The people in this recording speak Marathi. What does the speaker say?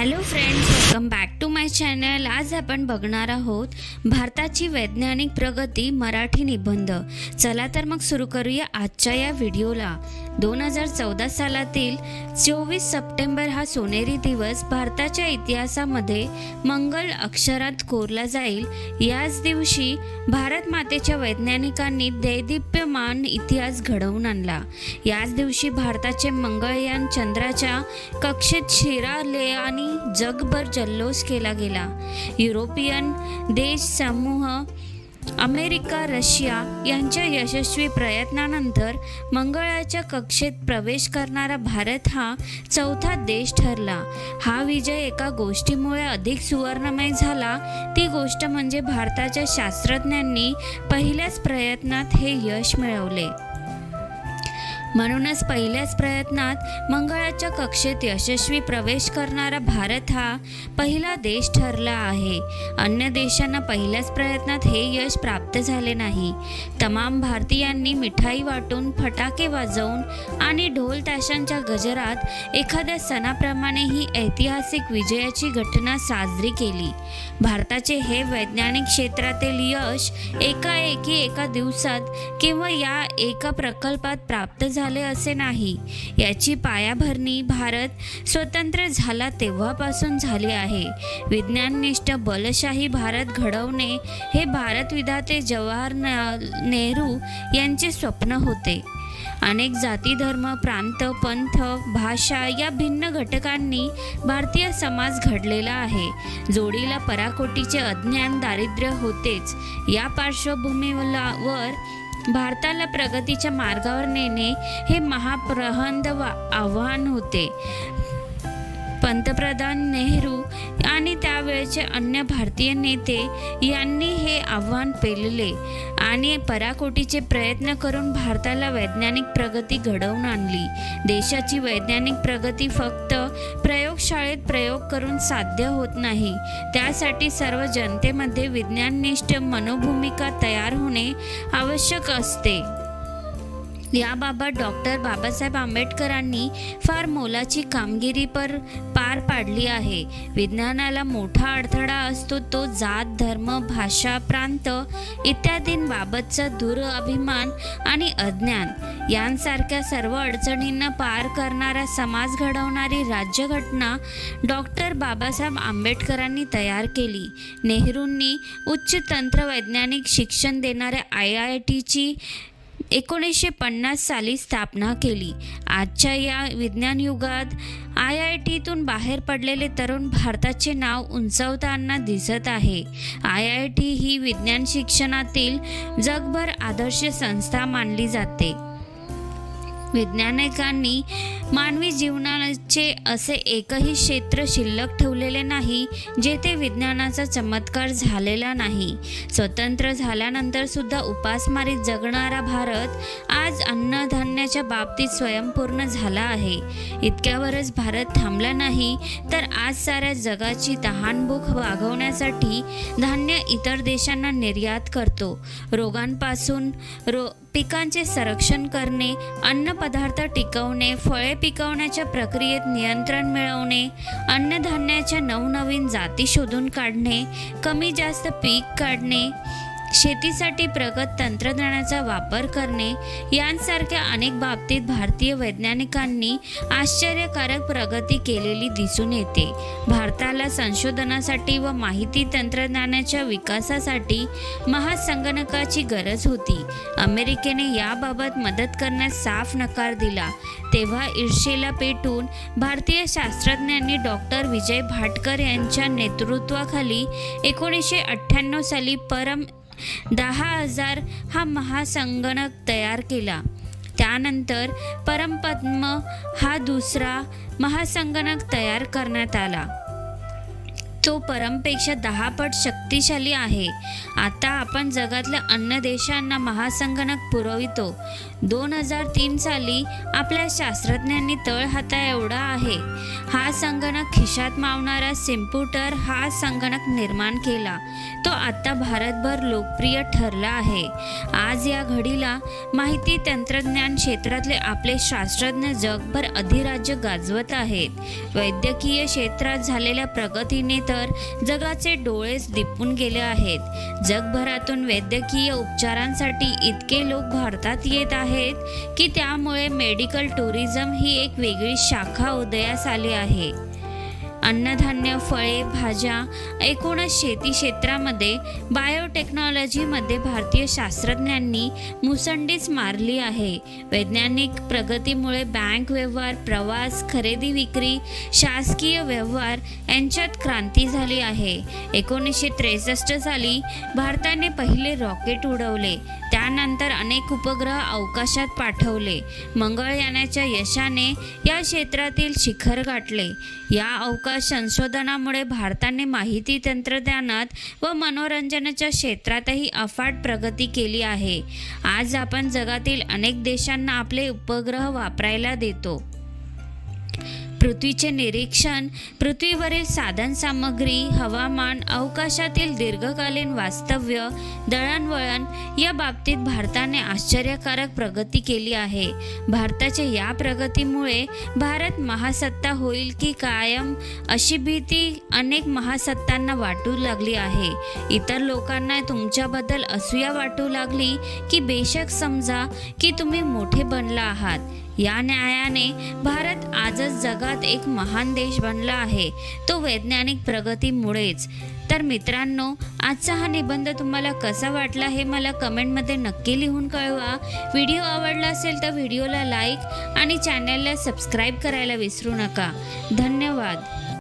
Hello friends welcome back to my channel आज आपण बघणार आहोत भारताची वैज्ञानिक प्रगती मराठी निबंध. चला तर मग सुरू करूया आजच्या या व्हिडिओला दोन हजार चौदा सालातील चोवीस सप्टेंबर हा सोनेरी दिवस भारताच्या इतिहासामध्ये मंगल अक्षरात कोरला जाईल. याच दिवशी भारत मातेच्या वैज्ञानिकांनी दैदिप्यमान इतिहास घडवून आणला. याच दिवशी भारताचे मंगळयान चंद्राच्या कक्षेत शिराले आणि जगभर जल्लोष केला गेला. युरोपियन देश समूह अमेरिका रशिया यांच्या यशस्वी प्रयत्नानंतर मंगळाच्या कक्षेत प्रवेश करणारा भारत हा चौथा देश ठरला. हा विजय एका गोष्टीमुळे अधिक सुवर्णमय झाला. ती गोष्ट म्हणजे भारताच्या शास्त्रज्ञांनी पहिल्याच प्रयत्नात हे यश मिळवले. म्हणूनच पहिल्याच प्रयत्नात मंगळाच्या कक्षेत यशस्वी प्रवेश करणारा भारत हा पहिला देश ठरला आहे. अन्य देशांना पहिल्याच प्रयत्नात हे यश प्राप्त झाले नाही. तमाम भारतीयांनी मिठाई वाटून फटाके वाजवून आणि ढोल ताशांच्या गजरात एखाद्या सणाप्रमाणे ही ऐतिहासिक विजयाची घटना साजरी केली. भारताचे हे वैज्ञानिक क्षेत्रातील यश एकाएकी एका दिवसात किंवा या एका प्रकल्पात प्राप्त झाले झाले असे नाही. याची पायाभरणी भारत स्वतंत्र झाला तेव्हापासून झाली आहे. विज्ञाननिष्ठ बलशाही भारत घडवणे हे भारत विधाते जवाहरलाल नेहरू यांचे स्वप्न होते. अनेक जाती धर्म प्रांत पंथ भाषा या भिन्न घटकांनी भारतीय समाज घडलेला आहे. जोडीला पराकोटीचे अज्ञान दारिद्र्य होतेच. या पार्श्वभूमीवर भारताला प्रगतीच्या मार्गावर नेणे हे महाप्रहंद आव्हान होते. पंतप्रधान नेहरू आणि त्यावेळचे अन्य भारतीय नेते यांनी हे आव्हान पेलले आणि पराकोटीचे प्रयत्न करून भारताला वैज्ञानिक प्रगती घडवून आणली. देशाची वैज्ञानिक प्रगती फक्त प्रयोगशाळेत प्रयोग करून साध्य होत नाही. त्यासाठी सर्व जनतेमध्ये विज्ञाननिष्ठ मनोभूमिका तयार होणे आवश्यक असते. याबाबत डॉक्टर बाबासाहेब आंबेडकरांनी फार मोलाची कामगिरी पर पार पाडली आहे. विज्ञानाला मोठा अडथळा असतो तो जात धर्म भाषा प्रांत इत्यादींबाबतचा दुरअभिमान आणि अज्ञान यांसारख्या सर्व अडचणींना पार करणारा समाज घडवणारी राज्यघटना डॉक्टर बाबासाहेब आंबेडकरांनी तयार केली. नेहरूंनी उच्च तंत्रवैज्ञानिक शिक्षण देणाऱ्या आय आय टीची एकोणीसशे पन्नास साली स्थापना केली. आजच्या या विज्ञान युगात आय आय टीतून बाहेर पडलेले तरुण भारताचे नाव उंचावताना दिसत आहे. आय आय टी ही विज्ञान शिक्षणातील जगभर आदर्श संस्था मानली जाते. वैज्ञानिकांनी मानवी जीवनाचे असे एकही क्षेत्र शिल्लक ठेवलेले नाही जेथे विज्ञानाचा चमत्कार झालेला नाही. स्वतंत्र झाल्यानंतर सुद्धा उपासमारीत जगणारा भारत आज अन्नधान्याच्या बाबतीत स्वयंपूर्ण झाला आहे. इतक्यावरच भारत थांबला नाही तर आज साऱ्या जगाची तहानभूक भागवण्यासाठी धान्य इतर देशांना निर्यात करतो. रोगांपासून रो पिकांचे संरक्षण करणे अन्नपदार्थ टिकवणे फळे पिकवण्याच्या प्रक्रियेत नियंत्रण मिळवणे अन्नधान्याच्या नवनवीन जाती शोधून काढणे कमी जास्त पीक काढणे शेतीसाठी प्रगत तंत्रज्ञानाचा वापर करणे यांसारख्या अनेक बाबतीत भारतीय वैज्ञानिकांनी आश्चर्यकारक प्रगती केलेली दिसून येते. भारताला संशोधनासाठी व माहिती तंत्रज्ञानाच्या विकासासाठी महासंगणकाची गरज होती. अमेरिकेने याबाबत मदत करण्यास साफ नकार दिला. तेव्हा ईर्षेला पेटून भारतीय शास्त्रज्ञांनी डॉक्टर विजय भाटकर यांच्या नेतृत्वाखाली एकोणीसशे अठ्ठ्याण्णव साली परम दहा हजार हा महासंगणक तयार केला. त्यानंतर परमपद्म हा दुसरा महासंगणक तयार करण्यात आला. तो परमपेक्षा दहा पट शक्तिशाली आहे. आता आपण जगातल्या अन्य देशांना महासंगणक पुरवितो. दोन हजार तीन साली आपल्या शास्त्रज्ञांनी तळ हाता एवढा आहे. हा संगणक खिशात मावणारा सिम्प्युटर हा संगणक निर्माण केला. तो आता भारतभर लोकप्रिय ठरला आहे. आज या घडीला माहिती तंत्रज्ञान क्षेत्रातले आपले शास्त्रज्ञ जगभर अधिराज्य गाजवत आहेत. वैद्यकीय क्षेत्रात झालेल्या प्रगतीने तर जगाचे डोळेच दिपून गेले आहेत. जगभरातून वैद्यकीय उपचारांसाठी इतके लोक भारतात येत आहेत की त्यामुळे मेडिकल टुरिझम ही एक वेगळी शाखा उदयास आली आहे. अन्नधान्य फळे भाज्या एकूणच शेती क्षेत्रामध्ये बायोटेक्नॉलॉजीमध्ये भारतीय शास्त्रज्ञांनी मुसंडीच मारली आहे. वैज्ञानिक प्रगतीमुळे बँक व्यवहार प्रवास खरेदी विक्री शासकीय व्यवहार यांच्यात क्रांती झाली आहे. एकोणीसशे त्रेसष्ट साली भारताने पहिले रॉकेट उडवले. त्यानंतर अनेक उपग्रह अवकाशात पाठवले. मंगळयानाच्या यशाने या क्षेत्रातील शिखर गाठले. या अवकाश संशोधनामुळे भारताने माहिती तंत्रज्ञानात व मनोरंजनाच्या क्षेत्रातही अफाट प्रगती केली आहे. आज आपण जगातील अनेक देशांना आपले उपग्रह वापरायला देतो. पृथ्वीचे निरीक्षण पृथ्वीवरील साधनसामग्री हवामान अवकाशातील दीर्घकालीन वास्तव्य दळणवळण या बाबतीत भारताने आश्चर्यकारक प्रगती केली आहे. भारताच्या या प्रगतीमुळे भारत महासत्ता होईल की कायम अशी भीती अनेक महासत्तांना वाटू लागली आहे. इतर लोकांना तुमच्याबद्दल असूया वाटू लागली की बेशक समजा की तुम्ही मोठे बनला आहात. या न्यायाने भारत आजच जगात एक महान देश बनला आहे. तो वैज्ञानिक प्रगतीमुळेच. तर मित्रांनो आजचा हा निबंध तुम्हाला कसा वाटला हे मला कमेंटमध्ये नक्की लिहून कळवा. व्हिडिओ आवडला असेल तर व्हिडिओला लाईक आणि चॅनलला सबस्क्राईब करायला विसरू नका. धन्यवाद.